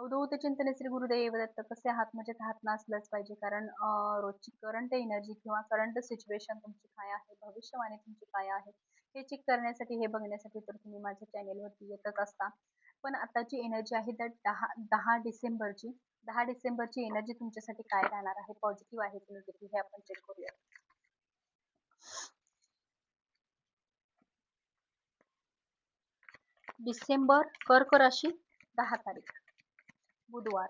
अवधूत चिंतने श्री गुरुदेव दत्त कसे आहात? म्हणजे हात नसलंच असलंच पाहिजे. कारण रोजची करंट एनर्जी किंवा करंट सिच्युएशन तुमची काय आहे? भविष्यवाणी तुमची काय आहे? हे चेक करण्यासाठी हे बघण्यासाठी तर तुम्ही माझ्या चॅनेलवरती येतच असता. पण आताची एनर्जी आहे दहा दहा डिसेंबरची. दहा डिसेंबरची एनर्जी तुमच्यासाठी काय राहणार आहे? पॉझिटिव्ह आहे की निगेटिव्ह हे आपण चेक करूया. डिसेंबर कर्क राशी दहा तारीख. बुधवार.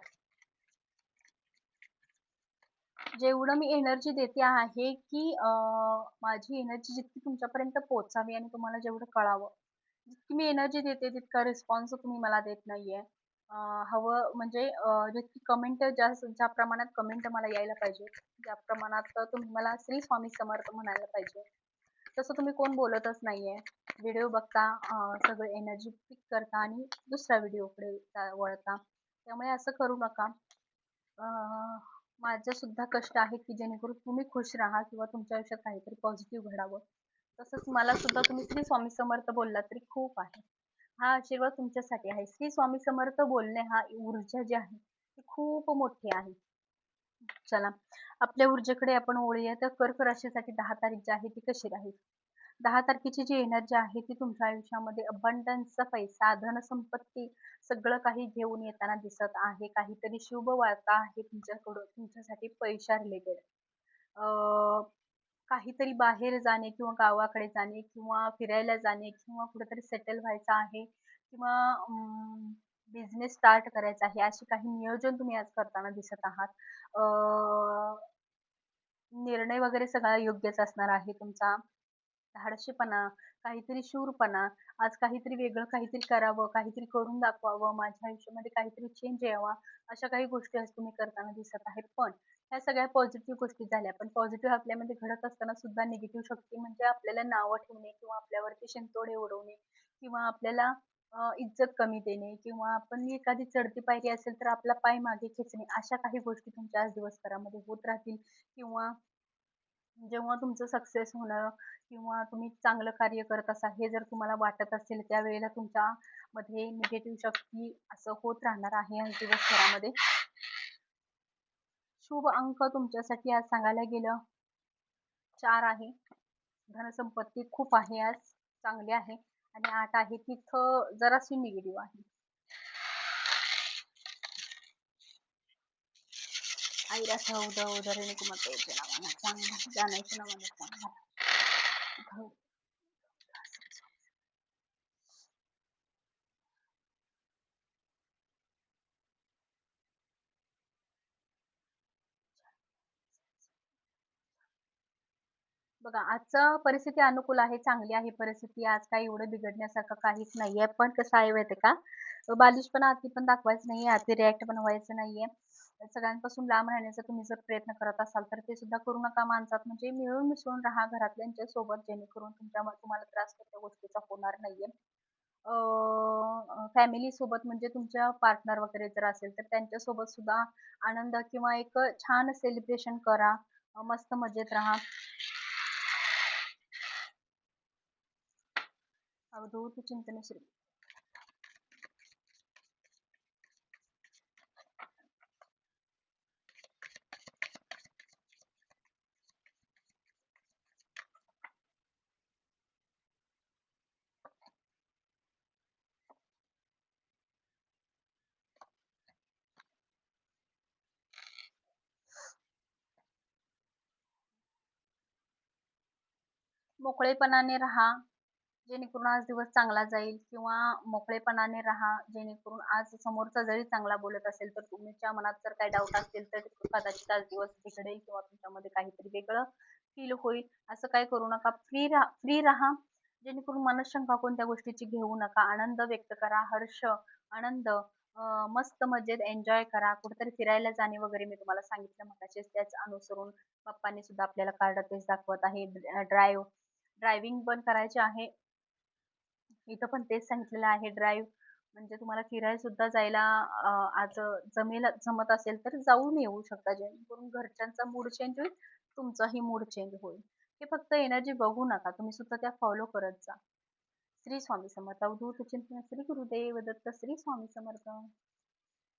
जेवढं मी एनर्जी देते आहे की माझी एनर्जी जितकी तुमच्यापर्यंत पोहोचावी आणि तुम्हाला जेवढं कळावं जितकी मी एनर्जी देते तितका रिस्पॉन्स तुम्ही मला देत नाहीये. हवं म्हणजे जितकी कमेंट जास्त ज्या प्रमाणात कमेंट मला यायला पाहिजे ज्या प्रमाणात तुम्ही मला श्री स्वामी समर्थ म्हणायला पाहिजे तसं तुम्ही कोण बोलतच नाहीये. व्हिडिओ बघता सगळे एनर्जी पिक करता आणि दुसऱ्या व्हिडिओकडे वळता. त्यामुळे असं करू नका. माझं सुद्धा कष्ट आहे की जेणेकरून तुम्ही खुश राहा किंवा तुमच्या आयुष्यात काहीतरी पॉझिटिव्ह घडावं. तसंच मला सुद्धा तुम्ही श्री स्वामी समर्थ बोलला तरी खूप आहे. हा आशीर्वाद तुमच्यासाठी आहे. श्री स्वामी समर्थ बोलणे हा ऊर्जा जी आहे ती खूप मोठी आहे. चला आपल्या ऊर्जेकडे आपण ओळूया तर कर्क राशीसाठी दहा तारीख जी आहे ती कशी राहील? दहा तारखेची जी एनर्जी आहे ती तुमच्या आयुष्यामध्ये अबंडन्स पैसा धनसंपत्ती सगळं काही घेऊन येताना दिसत आहे. काहीतरी शुभ वार्ता आहे तुमच्याकडून तुमच्यासाठी पैशा रिलेटेड काहीतरी बाहेर जाणे किंवा गावाकडे जाणे किंवा फिरायला जाणे किंवा कुठेतरी सेटल व्हायचं आहे किंवा बिझनेस स्टार्ट करायचा आहे असे काही नियोजन तुम्ही आज करताना दिसत आहात. निर्णय वगैरे सगळा योग्यच असणार आहे तुमचा. धाडशीपणा काहीतरी शूरपणा आज काहीतरी वेगळं काहीतरी करावं काहीतरी करून दाखवावं माझ्या आयुष्यामध्ये काहीतरी चेंज यावा अशा काही गोष्टी आज तुम्ही करताना दिसत आहेत. पण ह्या सगळ्या पॉझिटिव्ह गोष्टी झाल्या. पण पॉझिटिव्ह आपल्यामध्ये घडत असताना सुद्धा निगेटिव्ह शक्ती म्हणजे आपल्याला नावं ठेवणे किंवा आपल्यावरती शिंतोडे उडवणे किंवा आपल्याला इज्जत कमी देणे किंवा आपण एखादी चढती पायरी असेल तर आपला पाय मागे खेचणे अशा काही गोष्टी तुमच्या आज दिवसभरामध्ये होत राहतील किंवा जेव्हा तुमचं सक्सेस होणं किंवा तुम्ही चांगलं कार्य करत असाल हे जर तुम्हाला वाटत असेल त्यावेळेला तुमच्यामध्ये निगेटिव्ह शक्ती असं होत राहणार आहे दिवसभरामध्ये. शुभ अंक तुमच्यासाठी आज सांगायला गेलं. चार आहे. धनसंपत्ती खूप आहे आज. चांगली आहे. आणि आठ आहे. तिथं जराशी निगेटिव्ह आहे. आईरा सौद उदरणी कुमारच्या नावानं चांगला जाण्याच्या नावानं चांगला बघा आजचं परिस्थिती अनुकूल आहे चांगली आहे परिस्थिती. आज काही एवढं बिघडण्यासारखं काहीच नाहीये. पण कसं आहे माहिती का? बालिश पण अति पण दाखवायचं नाहीये अति रिॲक्ट पण व्हायचं नाहीये. सगळ्यांपासून लांब राहण्याचा तुम्ही जर प्रयत्न करत असाल तर ते सुद्धा करू नका माणसात. म्हणजे मिळून मिसळून राहा घरातल्यांच्या सोबत जेणेकरून तुमच्या तुम्हाला त्रास कोणत्या गोष्टीचा होणार नाहीये. फॅमिली सोबत म्हणजे तुमच्या पार्टनर वगैरे जर असेल तर त्यांच्यासोबत सुद्धा आनंद किंवा एक छान सेलिब्रेशन करा. मस्त मजेत राहा. अवधूत चिंतन मोकळेपणाने राहा जेणेकरून आज दिवस चांगला जाईल किंवा मोकळेपणाने राहा जेणेकरून आज समोरचा जरी चांगला बोलत असेल तर तुमच्या मनात जर काही डाऊट असतील तर कदाचित आज दिवस बिघडेल किंवा तुमच्यामध्ये काहीतरी वेगळं फील होईल. असं काही करू नका. फ्री राहा फ्री राहा. जेणेकरून मनशंका कोणत्या गोष्टीची घेऊ नका. आनंद व्यक्त करा हर्ष आनंद मस्त मजेत एन्जॉय करा. कुठेतरी फिरायला जाणे वगैरे मी तुम्हाला सांगितलं मगाशीच. त्याच अनुसरून पप्पांनी सुद्धा आपल्याला कार्ड तेच दाखवत आहे. ड्राईव्ह ड्रायव्हिंग पण करायची आहे. इथं पण तेच सांगितलेलं आहे ड्राईव्ह म्हणजे तुम्हाला फिरायला सुद्धा जायला आज जमेल जमत असेल तर जाऊन येऊ शकता. जेणेकरून घरच्यांचा मूड चेंज होईल तुमचाही मूड चेंज होईल. हे फक्त एनर्जी बघू नका तुम्ही सुद्धा त्या फॉलो करत जा. श्री स्वामी समर्थ. अवधूत चिंतन श्री गुरुदेव दत्त. श्री स्वामी समर्थ.